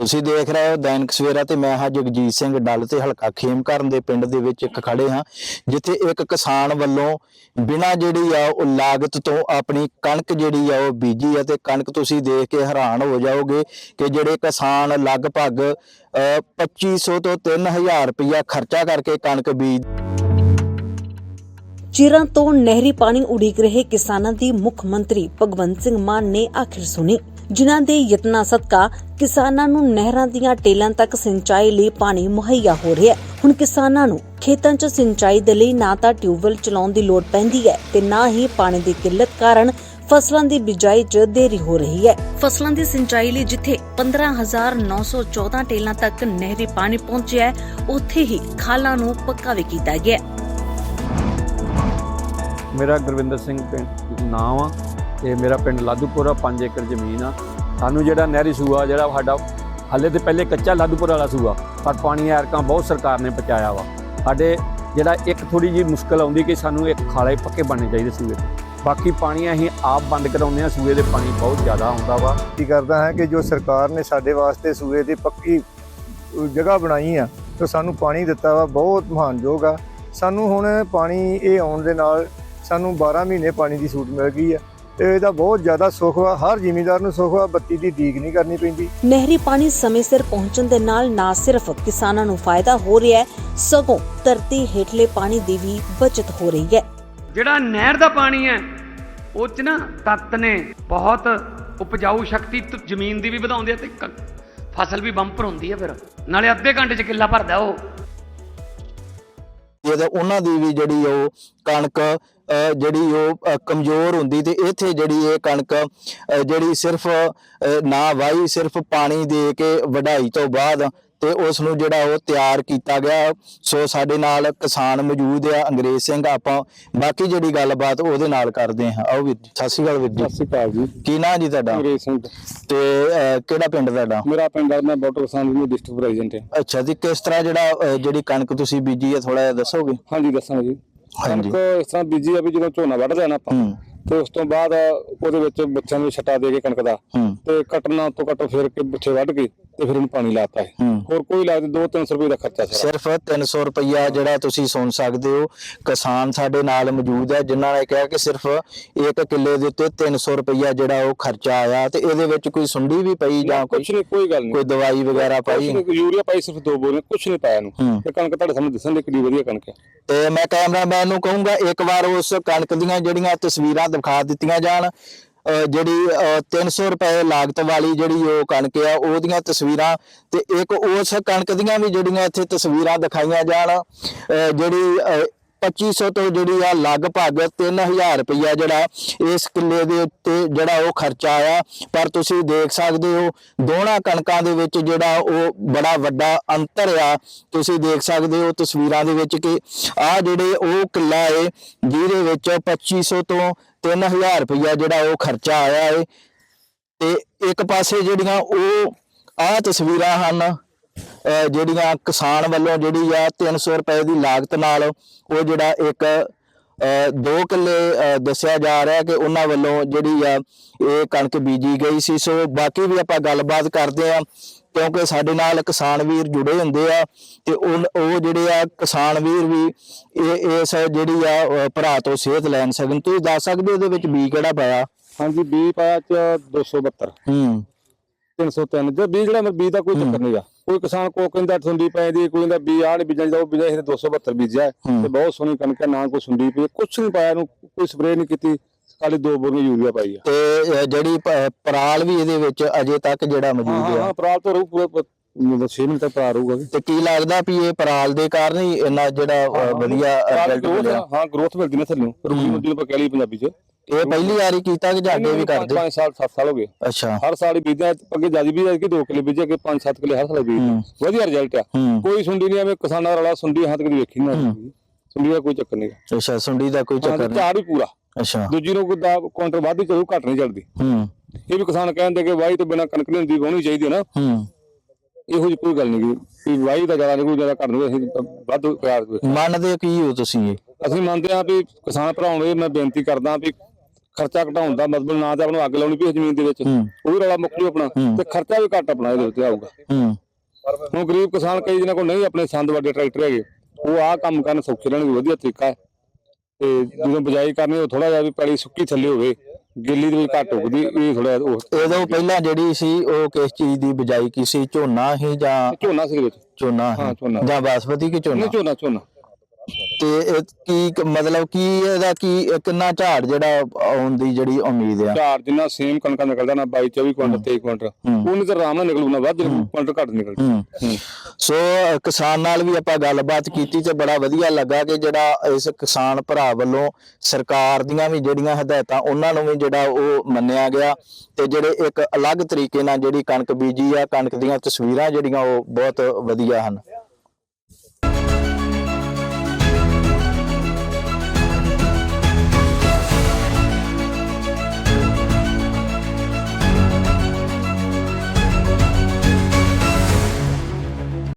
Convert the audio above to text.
ਤੁਸੀਂ ਦੇਖ ਰਹੇ ਹੋ ਦੈਨਿਕ ਸਵੇਰਾ ਤੇ ਮੈਂ ਹਾਂ ਜਗਜੀਤ ਸਿੰਘ ਡੱਲ ਤੇ ਹਲਕਾ ਖੇਮਕਰਨ ਦੇ ਪਿੰਡ ਦੇ ਵਿੱਚ ਇੱਕ ਖੜੇ ਹਾਂ ਜਿੱਥੇ ਇੱਕ ਕਿਸਾਨ ਵੱਲੋਂ ਬਿਨਾਂ ਜਿਹੜੀ ਆ ਉਹ ਲਾਗਤ ਤੋਂ ਆਪਣੀ ਕਣਕ ਜਿਹੜੀ ਆ ਉਹ ਬੀਜੀ ਆ ਤੇ ਕਣਕ ਤੁਸੀਂ ਦੇਖ ਕੇ ਹੈਰਾਨ ਹੋ ਜਾਓਗੇ ਕਿ ਜਿਹੜੇ ਕਿਸਾਨ ਲਗਭਗ ਅਹ, 2500 ਤੋਂ 3000 ਰੁਪਇਆ ਖਰਚਾ ਕਰਕੇ ਕਣਕ ਬੀਜ ਚਿਰਾਂ ਤੋਂ ਨਹਿਰੀ ਪਾਣੀ ਉਡੀਕ ਰਹੇ ਕਿਸਾਨਾਂ ਦੀ ਮੁੱਖ ਮੰਤਰੀ ਭਗਵੰਤ ਸਿੰਘ ਮਾਨ ਨੇ ਆਖਿਰ ਸੁਣੀ। ਜਿਨ੍ਹਾਂ ਦੇ ਯਤਨਾਂ ਸਦਕਾ ਕਿਸਾਨਾਂ ਨੂੰ ਨਹਿਰਾਂ ਦੀਆਂ ਟੇਲਾਂ ਤੱਕ ਸਿੰਚਾਈ ਲਈ ਪਾਣੀ ਮੁਹੱਈਆ ਹੋ ਰਿਹਾ ਹੈ। ਹੁਣ ਕਿਸਾਨਾਂ ਨੂੰ ਖੇਤਾਂ 'ਚ ਸਿੰਚਾਈ ਦੇ ਲਈ ਨਾ ਤਾਂ ਟਿਊਬਵੈੱਲ ਚਲਾਉਣ ਦੀ ਲੋੜ ਪੈਂਦੀ ਹੈ ਤੇ ਨਾ ਹੀ ਪਾਣੀ ਦੀ ਕਿੱਲਤ ਕਾਰਨ ਫਸਲਾਂ ਦੀ ਬਿਜਾਈ 'ਚ ਦੇਰੀ ਹੋ ਰਹੀ ਹੈ। ਫਸਲਾਂ ਦੀ ਸਿੰਚਾਈ ਲਈ ਜਿੱਥੇ 15914 ਟੇਲਾਂ ਤੱਕ ਨਹਿਰੀ ਪਾਣੀ ਪਹੁੰਚਿਆ ਹੈ, ਉੱਥੇ ਹੀ ਖਾਲਾਂ ਨੂੰ ਪੱਕਾ ਵੀ ਕੀਤਾ ਗਿਆ ਮੇਰਾ ਗੁਰਵਿੰਦਰ ਸਿੰਘ ਪਿੰਡ, ਨਾਮ ਆ। ਤੇ ਮੇਰਾ ਪਿੰਡ ਲਾਦੂਪੁਰਾ 5 ਏਕੜ ਜ਼ਮੀਨ ਆ। ਸਾਨੂੰ ਜਿਹੜਾ ਨਹਿਰੀ ਸੂਆ, ਜਿਹੜਾ ਸਾਡਾ ਹੱਲੇ ਤੇ ਪਹਿਲੇ ਕੱਚਾ ਲਾਦੂਪੁਰ ਵਾਲਾ ਸੂਆ, ਪਰ ਪਾਣੀ ਐਰਕਾਂ ਬਹੁਤ ਸਰਕਾਰ ਨੇ ਪਹੁੰਚਾਇਆ ਵਾ। ਸਾਡੇ ਜਿਹੜਾ ਇੱਕ ਥੋੜੀ ਜਿਹੀ ਮੁਸ਼ਕਲ ਆਉਂਦੀ ਕਿ ਸਾਨੂੰ ਇੱਕ ਖਾਲੇ ਪੱਕੇ ਬਣਨੇ ਚਾਹੀਦੇ ਸੂਏ। ਬਾਕੀ ਪਾਣੀ ਅਸੀਂ ਆਪ ਬੰਦ ਕਰਾਉਂਦੇ ਆ ਸੂਏ ਦੇ ਪਾਣੀ ਬਹੁਤ ਜ਼ਿਆਦਾ ਆਉਂਦਾ ਵਾ। ਕੀ ਕਰਦਾ ਹੈ ਕਿ ਜੋ ਸਰਕਾਰ ਨੇ ਸਾਡੇ ਵਾਸਤੇ ਸੂਏ ਦੀ ਪੱਕੀ ਜਗ੍ਹਾ ਬਣਾਈ ਆ, ਤੇ ਸਾਨੂੰ ਪਾਣੀ ਦਿੱਤਾ ਵਾ, ਬਹੁਤ ਮਹਾਨਯੋਗ ਆ। ਸਾਨੂੰ ਹੁਣ ਪਾਣੀ ਇਹ ਆਉਣ ਦੇ ਨਾਲ ਸਾਨੂੰ 12 ਮਹੀਨੇ ਪਾਣੀ ਦੀ ਛੂਟ ਮਿਲ ਗਈ ਆ। ਇਹਦਾ ਬਹੁਤ ਜ਼ਿਆਦਾ ਸੁੱਖ ਵਾ ਹਰ ਜ਼ਿਮੀਂਦਾਰ ਨੂੰ ਸੁੱਖ ਵਾ ਬੱਤੀ ਦੀ ਡੀਕ ਨਹੀਂ ਕਰਨੀ ਪੈਂਦੀ। ਨਹਿਰੀ ਪਾਣੀ ਸਮੇਂ ਸਿਰ ਪਹੁੰਚਣ ਦੇ ਨਾਲ ਨਾ ਸਿਰਫ ਕਿਸਾਨਾਂ ਨੂੰ ਫਾਇਦਾ ਹੋ ਰਿਹਾ ਹੈ ਸਗੋਂ ਧਰਤੀ ਹੇਠਲੇ ਪਾਣੀ ਦੀ ਵੀ ਬਚਤ ਹੋ ਰਹੀ ਹੈ। ਜਿਹੜਾ ਨਹਿਰ ਦਾ ਪਾਣੀ ਹੈ ਉਹ ਚ ਨਾ ਤੱਤ ਨੇ ਬਹੁਤ ਉਪਜਾਊ ਸ਼ਕਤੀ ਜ਼ਮੀਨ ਦੀ ਵੀ ਵਧਾਉਂਦੇ ਆ ਤੇ ਫਸਲ ਵੀ ਬੰਪਰ ਹੁੰਦੀ ਹੈ ਫਿਰ। ਨਾਲੇ ਅੱਧੇ ਘੰਟੇ ਚ ਕਿੱਲਾ ਭਰਦਾ ਉਹ। ਜਿਹਦਾ ਉਹਨਾਂ ਦੀ ਵੀ ਜਿਹੜੀ ਉਹ ਕਣਕ ਜਿਹੜੀ ਉਹ ਕਮਜ਼ੋਰ ਹੁੰਦੀ ਤੇ ਇੱਥੇ ਜਿਹੜੀ ਇਹ ਕਣਕ ਜਿਹੜੀ ਸਿਰਫ ਨਾ ਵਾਈ ਸਿਰਫ ਪਾਣੀ ਦੇ ਕੇ ਵਢਾਈ ਤੋਂ ਬਾਅਦ ਤੇ ਉਸ ਨੂੰ ਜਿਹੜਾ ਉਹ ਤਿਆਰ ਕੀਤਾ ਗਿਆ। ਸੋ ਸਾਡੇ ਨਾਲ ਕਿਸਾਨ ਮੌਜੂਦ ਆ ਅੰਗਰੇਜ਼ ਸਿੰਘ ਆਪਾਂ ਬਾਕੀ ਜਿਹੜੀ ਗੱਲਬਾਤ ਉਹਦੇ ਨਾਲ ਕਰਦੇ ਹਾਂ। ਆਓ ਵੀਰ ਸਤਿ ਸ਼੍ਰੀ ਅਕਾਲ ਵੀਰ ਜੀ। ਸ਼੍ਰੀ ਅਕਾਲ ਜੀ। ਕੀ ਨਾਂ ਜੀ ਤੁਹਾਡਾ? ਅੰਗਰੇਜ਼ ਸਿੰਘ। ਤੇ ਕਿਹੜਾ ਪਿੰਡ ਤੁਹਾਡਾ? ਮੇਰਾ ਪਿੰਡ ਆ ਮੈਂ ਡਾਕਟਰ ਕਿਸਾਨ ਦੀ ਡਿਸਟ੍ਰਿਕਟ ਪ੍ਰੈਜ਼ੀਡੈਂਟ ਹਾਂ। ਅੱਛਾ ਜੀ ਕਿਸ ਤਰ੍ਹਾਂ ਜਿਹੜਾ ਜਿਹੜੀ ਕਣਕ ਤੁਸੀਂ ਬੀਜੀ ਹੈ ਥੋੜਾ ਜਿਹਾ ਦੱਸੋਗੇ? ਹਾਂਜੀ ਦੱਸਾਂਗਾ। ਜੀ। ਕਣਕ ਇਸ ਤਰ੍ਹਾਂ ਬੀਜੀ ਆ ਵੀ ਜਦੋਂ ਝੋਨਾ ਵੱਢ ਲੈਣਾ ਆਪਾਂ ਤੇ ਉਸ ਤੋਂ ਬਾਅਦ ਉਹਦੇ ਵਿੱਚ ਬੱਚਿਆਂ ਨੂੰ ਛਟਾ ਦੇ ਕੇ ਕਣਕ ਦਾ ਤੇ ਕੱਟਣਾ ਤੋਂ ਕੱਟ ਫਿਰ ਕੇ ਬੱਚੇ ਵੱਢ ਕੇ। ਤੇ ਫਿਰ ਉਹਨੂੰ ਪਾਣੀ ਲਾਤਾ ਹੈ। ਹੋਰ ਕੋਈ ਲਾਜ 2-300 ਰੁਪਏ ਦਾ ਖਰਚਾ ਸਾਰਾ। ਸਿਰਫ 300 ਰੁਪਈਆ ਜਿਹੜਾ ਤੁਸੀਂ ਸੁਣ ਸਕਦੇ ਹੋ ਕਿਸਾਨ ਸਾਡੇ ਨਾਲ ਮੌਜੂਦ ਹੈ ਜਿਨ੍ਹਾਂ ਨੇ ਕਿਹਾ ਕਿ ਸਿਰਫ ਇੱਕ ਕਿੱਲੇ ਦੇ ਉੱਤੇ 300 ਰੁਪਈਆ ਜਿਹੜਾ ਉਹ ਖਰਚਾ ਆਇਆ ਤੇ ਇਹਦੇ ਵਿੱਚ ਕੋਈ ਸੁੰਡੀ ਵੀ ਪਈ ਜਾਂ ਕੋਈ ਕੁਛ ਨਹੀਂ ਕੋਈ ਗੱਲ ਨਹੀਂ। ਕੋਈ ਦਵਾਈ ਵਗੈਰਾ ਪਾਈ? ਨਹੀਂ ਯੂਰੀਆ ਪਾਈ ਸਿਰਫ ਦੋ ਬੋਰੀਆਂ ਕੁਛ ਨਹੀਂ ਪਾਇਆ ਇਹਨੂੰ। ਹੂੰ। ਤੇ ਕਣਕ ਤੁਹਾਡੇ ਸਾਹਮਣੇ ਦਿਸਣ ਦੀ ਕਿੰਨੀ ਵਧੀਆ ਕਣਕ ਹੈ। ਤੇ ਮੈਂ ਕੈਮਰਾਮੈਨ ਨੂੰ ਕਹੂੰਗਾ ਇੱਕ ਵਾਰ ਉਸ ਕਣਕ ਦੀਆਂ ਜਿਹੜੀਆਂ ਤਸਵੀਰਾਂ ਦਿਖਾ ਦਿੱਤੀਆਂ ਜਾਣ। ਜਿਹੜੀ, ਅਹ 300 ਰੁਪਏ ਲਾਗਤ ਵਾਲੀ ਜਿਹੜੀ ਉਹ ਕਣਕ ਆ, ਉਹਦੀਆਂ ਤਸਵੀਰਾਂ ਤੇ ਇੱਕ ਉਸ ਕਣਕ ਦੀਆਂ ਵੀ ਜਿਹੜੀਆਂ ਇੱਥੇ ਤਸਵੀਰਾਂ ਦਿਖਾਈਆਂ ਜਾਣ, ਅਹ ਜਿਹੜੀ, ਅਹ 2500 ਤੋਂ ਜਿਹੜੀ ਆ ਲਗਭਗ 3000 ਰੁਪਇਆ ਜਿਹੜਾ ਇਸ ਕਿੱਲੇ ਦੇ ਉੱਤੇ ਜਿਹੜਾ ਉਹ ਖਰਚਾ ਆਇਆ। ਪਰ ਤੁਸੀਂ ਦੇਖ ਸਕਦੇ ਹੋ ਦੋਹਾਂ ਕਣਕਾਂ ਦੇ ਵਿੱਚ ਜਿਹੜਾ ਉਹ ਬੜਾ ਵੱਡਾ ਅੰਤਰ ਆ। ਤੁਸੀਂ ਦੇਖ ਸਕਦੇ ਹੋ ਤਸਵੀਰਾਂ ਦੇ ਵਿੱਚ ਕਿ ਆ ਜਿਹੜੇ ਉਹ ਕਿੱਲਾ ਏ, ਜਿਹਦੇ ਵਿੱਚ 2500 ਤੋਂ 3000 ਰੁਪਇਆ ਜਿਹੜਾ ਉਹ ਖਰਚਾ ਆਇਆ ਏ। ਤੇ ਇੱਕ ਪਾਸੇ ਜਿਹੜੀਆਂ ਉਹ ਆ ਤਸਵੀਰਾਂ ਹਨ ਜਿਹੜੀਆਂ ਕਿਸਾਨ ਵੱਲੋਂ ਜਿਹੜੀ ਆ 300 ਰੁਪਏ ਦੀ ਲਾਗਤ ਨਾਲ ਉਹ ਜਿਹੜਾ ਇੱਕ ਦੋ ਕਿੱਲੇ ਦੱਸਿਆ ਜਾ ਰਿਹਾ ਕਿ ਉਹਨਾਂ ਵੱਲੋਂ ਜਿਹੜੀ ਆ ਇਹ ਕਣਕ ਬੀਜੀ ਗਈ ਸੀ। ਸੋ ਬਾਕੀ ਵੀ ਆਪਾਂ ਗੱਲਬਾਤ ਕਰਦੇ ਆ ਕਿਉਂਕਿ ਸਾਡੇ ਨਾਲ ਕਿਸਾਨ ਵੀਰ ਜੁੜੇ ਹੁੰਦੇ ਆ ਤੇ ਉਹ ਜਿਹੜੇ ਆ ਕਿਸਾਨ ਵੀਰ ਵੀ ਇਹ ਇਸ ਜਿਹੜੀ ਆ ਭਰਾ ਤੋਂ ਸੇਧ ਲੈਣ ਸਕਣ ਤੁਸੀਂ ਦੱਸ ਸਕਦੇ ਹੋ ਉਹਦੇ ਵਿੱਚ ਬੀ ਕਿਹੜਾ ਪਾਇਆ? ਹਾਂਜੀ 20 ਪਾਇਆ ਚ 272 ਹੂੰ। 303 ਜੇ ਬੀਜ ਜਿਹੜਾ ਬੀਜ ਦਾ ਕੋਈ ਚੱਕਰ ਨਹੀਂਗਾ ਕੋਈ ਕਿਸਾਨ ਕੋ ਕਹਿੰਦਾ ਸੁੰਡੀ ਪੈ ਦੀ ਕੋਈ ਕਹਿੰਦਾ ਬੀ ਆਹ ਨੀ ਬੀਜਣ ਦਾ ਉਹ ਬੀਜਿਆ ਇਹਨੇ 272 ਬੀਜਿਆ। ਤੇ ਬਹੁਤ ਸੋਹਣੀ ਕਣਕ ਹੈ ਨਾ ਕੋਈ ਸੁੰਡੀ ਪਈ ਕੁਛ ਨਹੀਂ ਪਾਇਆ ਨੂੰ ਕੋਈ ਸਪਰੇਅ ਨਹੀਂ ਕੀਤੀ। ਖਾਲੀ ਦੋ ਬੋਰੀਆਂ ਯੂਰੀਆ ਪਾਈ ਆ। ਤੇ ਜਿਹੜੀ ਪਰਾਲ ਵੀ ਇਹਦੇ ਵਿੱਚ ਅਜੇ ਤੱਕ ਜਿਹੜਾ ਮੌਜੂਦ ਆ। ਹਾਂ ਪਰਾਲ ਤੋਂ ਰਹੂ ਪੂਰੇ 6 ਮਿੰਟ ਤੱਕ ਰਹੂਗਾ ਜੀ ਤੇ ਕੀ ਲੱਗਦਾ ਵੀ ਇਹ ਪਰਾਲ ਦੇ ਕਾਰਨ ਹੀ ਇੰਨਾ ਜਿਹੜਾ ਵਧੀਆ ਰਿਜ਼ਲਟ ਮਿਲਿਆ? ਹਾਂ ਗਰੋਥ ਮਿਲਦੀ ਨਾ ਥੱਲੇ ਰੁਕੀ ਮੁੱਦੀ ਨੂੰ ਆਪਾਂ ਕਹਿ ਲਈ ਪੰਜਾਬੀ ਚ। ਇਹ ਪਹਿਲੀ ਵਾਰੀ ਕੀਤਾ ਕਿ ਜਾਂਦੇ ਵੀ ਕਰਦੇ? 5 ਸਾਲ 7 ਸਾਲ ਹੋ ਗਏ। ਅੱਛਾ। ਹਰ ਸਾਲ ਹੀ ਬੀਜਿਆ ਅੱਗੇ ਜ਼ਿਆਦਾ ਬੀਜਿਆ ਕਿ 2 ਕਿੱਲੇ ਬੀਜਿਆ ਕਿ 5-7 ਕਿੱਲੇ ਹਰ ਸਾਲ ਬੀਜਦੇ। ਹੂੰ। ਵਧੀਆ ਰਿਜ਼ਲਟ ਆ। ਹੂੰ। ਕੋਈ ਸੁੰਡੀ ਨਹੀਂ ਐਵੇਂ ਕਿਸਾਨਾਂ ਰੌਲਾ ਸੁੰਡੀ ਹੱਥ ਕਦੀ ਵੇਖੀ ਨਾ। ਸੁੰਡੀ ਦਾ ਕੋਈ ਚੱਕਰ ਨਹੀਂ। ਅੱਛਾ ਸੁੰਡੀ ਦਾ ਕੋਈ ਚੱਕਰ ਨਹੀਂ। ਝਾੜ ਵੀ ਪੂਰਾ। ਅੱਛਾ। ਦੂਜੀ ਨੂੰ ਕੋਈ ਦਾ ਕਾਊਂਟਰ ਵੱਧ ਹੀ ਚੱਲੂ ਘੱਟ ਨਹੀਂ ਚੱਲਦੀ। ਹੂੰ। ਇਹ ਵੀ ਕਿਸਾਨ ਕਹਿੰਦੇ ਕਿ ਵਾਹੀ ਤੋਂ ਬਿਨਾ ਕਣਕ ਨਹੀਂ ਹੁੰਦੀ ਵਾਹਣੀ ਚਾਹੀਦੀ ਹੈ ਨਾ। ਹੂੰ। ਇਹੋ ਜਿਹੀ ਕੋਈ ਗੱਲ ਨਹੀਂ ਕਿ ਵਾਹੀ ਦਾ ਜ਼ਿਆਦਾ ਨਹੀਂ ਕੋਈ ਜ਼ਿਆਦਾ ਘੱਟ ਨਹੀਂ ਅਸੀਂ ਤਾਂ ਵੱਧ ਪਿਆਰ ਦੇ ਮੰਨਦੇ ਕੀ ਹੋ ਤੁਸੀਂ ਇਹ? ਅਸੀਂ ਮੰਨਦੇ ਹਾਂ ਵੀ ਕਿਸਾਨ ਭਰਾਵਾਂ ਨੂੰ ਇਹ ਮੈਂ ਬੇਨਤੀ ਕਰਦਾ ਵੀ ਖਰਚਾ ਘਟਾਉਣ ਦਾ ਮਤਲਬ ਨਾ ਤਾਂ ਆਪਣਾ ਅੱਗ ਲਾਉਣੀ ਪਈ ਜ਼ਮੀਨ ਦੇ ਵਿੱਚ। ਹੂੰ। ਉਹ ਵੀ ਰੌਲਾ ਮੁੱਕ ਜੂ ਆਪਣਾ। ਹੂੰ। ਤੇ ਖਰਚਾ ਵੀ ਘੱਟ ਆਪਣਾ ਇਹਦੇ ਉੱਤੇ ਆਊਗਾ। ਹੂੰ। ਹੁਣ ਗਰੀਬ ਕਿਸਾਨ ਕਈ ਜਿਹਨਾਂ ਕੋਲ ਨਹੀਂ ਆਪਣੇ ਸੰਦ ਵੱਡੇ ਟਰੈਕਟਰ ਹੈਗੇ। ਉਹ ਆਹ ਕੰਮ ਕਰਨ ਸੌਖੇ ਰਹਿਣਗੇ ਵਧੀਆ ਤਰੀਕਾ ਹੈ। ਤੇ ਜਦੋਂ ਬਜਾਈ ਕਰਨੀ ਉਹ ਥੋੜਾ ਜਿਹਾ ਵੀ ਪੈਲੀ ਸੁੱਕੀ ਥੱਲੇ ਹੋਵੇ। ਗਿੱਲੀ ਦੇ ਵਿੱਚ ਘੱਟ ਉਗਦੀ ਇਹ ਥੋੜਾ ਉਦੋਂ ਪਹਿਲਾਂ ਜਿਹੜੀ ਸੀ ਉਹ ਕਿਸ ਚੀਜ਼ ਦੀ ਬਿਜਾਈ ਕੀ ਸੀ? ਝੋਨਾ ਹੀ ਜਾਂ ਝੋਨਾ ਸੀ ਵਿੱਚ। ਝੋਨਾ ਹਾਂ, ਹੀ? ਝੋਨਾ। ਜਾਂ ਬਾਸਮਤੀ ਕਿ ਝੋਨਾ? ਨਹੀਂ ਝੋਨਾ ਝੋਨਾ। ਤੇ ਇਹ ਕੀ ਕ- ਮਤਲਬ ਕੀ ਇਹਦਾ ਕੀ ਕਿੰਨਾ ਝਾੜ ਜਿਹੜਾ ਆਉਣ ਦੀ ਜਿਹੜੀ ਉਮੀਦ ਆ? ਝਾੜ ਜਿੰਨਾ ਸੇਮ ਕਣਕਾਂ ਨਿਕਲਦਾ ਨਾ 22 24 ਕੁਇੰਟਲ 23 ਕੁਇੰਟਲ। ਉਹਨੇ ਤਾਂ ਆਰਾਮ ਨਾਲ ਨਿਕਲੂ ਨਾ ਵੱਧ ਕੁਇੰਟਲ ਘੱਟ ਨਿਕਲਦਾ। ਸੋ ਅ, ਕਿਸਾਨ ਨਾਲ ਵੀ ਆਪਾਂ ਗੱਲਬਾਤ ਕੀਤੀ ਤੇ ਬੜਾ ਵਧੀਆ ਲੱਗਾ ਕਿ ਜਿਹੜਾ ਇਸ ਕਿਸਾਨ ਭਰਾ ਵੱਲੋਂ ਸਰਕਾਰ ਦੀਆਂ ਵੀ ਜਿਹੜੀਆਂ ਹਦਾਇਤਾਂ ਉਹਨਾਂ ਨੂੰ ਵੀ ਜਿਹੜਾ ਉਹ ਮੰਨਿਆ ਗਿਆ ਤੇ ਜਿਹੜੇ ਇੱਕ ਅਲੱਗ ਤਰੀਕੇ ਨਾਲ ਜਿਹੜੀ ਕਣਕ ਬੀਜੀ ਆ ਕਣਕ ਦੀਆਂ ਤਸਵੀਰਾਂ ਜਿਹੜੀਆਂ ਉਹ ਬਹੁਤ ਵਧੀਆ ਹਨ।